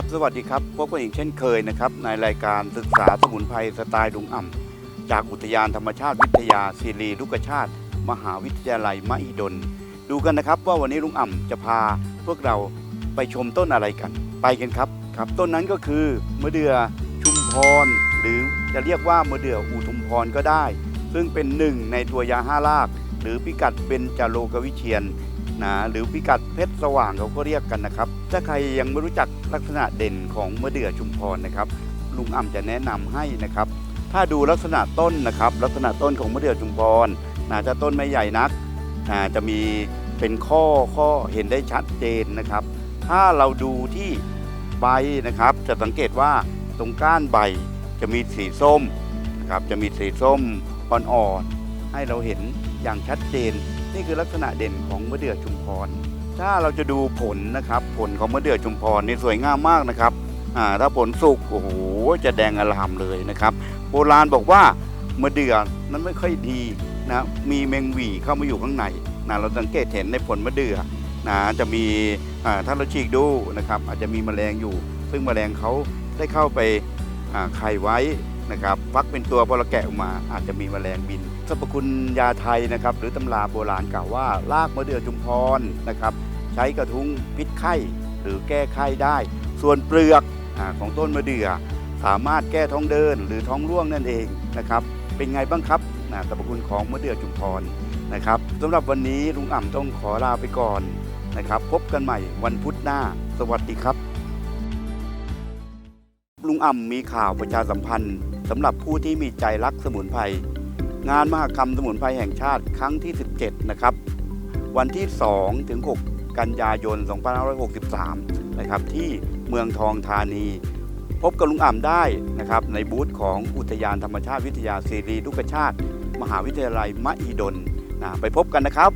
ครับสวัสดีครับพบกันอีกเช่นเคยนะครับในรายการศึกษาสมุนไพรสไตล์ลุงอ่ำจากอุทยานธรรมชาติวิทยาศิริลุกชาติ มหาวิทยาลัยมหิดล ดูกันนะครับว่าวันนี้ลุงอ่ำจะพาพวกเราไปชมต้นอะไรกัน ไปกันครับครับต้นนั้นก็คือมะเดื่อชุมพร หรือจะเรียกว่ามะเดื่ออุทุมพรก็ได้ ซึ่งเป็นหนึ่งในตัวยาห้าราก หรือพิกัดเป็นจาโลกวิเชียน นะหรือพิกัดเพชรสว่างเขาก็เรียกกันนะครับ ถ้าใครยังไม่รู้จักลักษณะเด่นของมะเดื่อชุมพรนะครับ ลุงอ่ำจะแนะนำให้นะครับ ถ้าดูลักษณะต้นนะครับ ลักษณะต้นของมะเดื่อชุมพรนะจะต้นไม่ใหญ่นักนะจะมีเป็นข้อข้อเห็นได้ชัดเจนนะครับ ถ้าเราดูที่ใบนะครับ จะสังเกตว่าตรงก้านใบจะมีสีส้มนะครับจะมีสีส้มอ่อนๆ ให้เราเห็นอย่างชัดเจน นี่คือลักษณะเด่นของมะเดื่อชุมพร ถ้าเราจะดูผลนะครับ ผลของมะเดื่อชุมพรนี่สวยงามมากนะครับถ้าผลสุกโอ้โหจะแดงอลามเลยนะครับ โบราณบอกว่ามะเดื่อนั้นไม่ค่อยดีนะมีแมงหวีเข้ามาอยู่ข้างในนะเราสังเกตเห็นในผลมะเดื่อนะจะมีถ้าเราฉีกดูนะครับ อาจจะมีแมลงอยู่ ซึ่งแมลงเขาได้เข้าไปไข่ไว้ นะครับฟักเป็นตัวพอเราแกะออกมาอาจจะมีแมลงบินสรรพคุณยาไทยนะครับหรือตำราโบราณกล่าวว่า รากมะเดื่อจุมพรนะครับใช้กระทุ้งพิษไข้หรือแก้ไข้ได้ ส่วนเปลือกอของต้นมะเดื่อ สามารถแก้ท้องเดินหรือท้องร่วงนั่นเองนะครับเป็นไงบ้างครับสรรพคุณของมะเดื่อจุมพรนะครับสำหรับวันนี้ลุงอ่ำต้องขอลาไปก่อนนะครับพบกันใหม่วันพุธหน้า สวัสดีครับ ลุงอ่ำมีข่าวประชาสัมพันธ์ สำหรับผู้ที่มีใจรักสมุนไพรงานมหกรรมสมุนไพรแห่งชาติครั้งที่ 17 นะครับ วันที่ 2 ถึง 6 กันยายน 2563 นะครับ ที่เมืองทองธานี พบกับลุงอ่ำได้นะครับ ในบูธของอุทยานธรรมชาติวิทยาศิริลุกชาติ มหาวิทยาลัยมหิดลนะไปพบกันนะครับ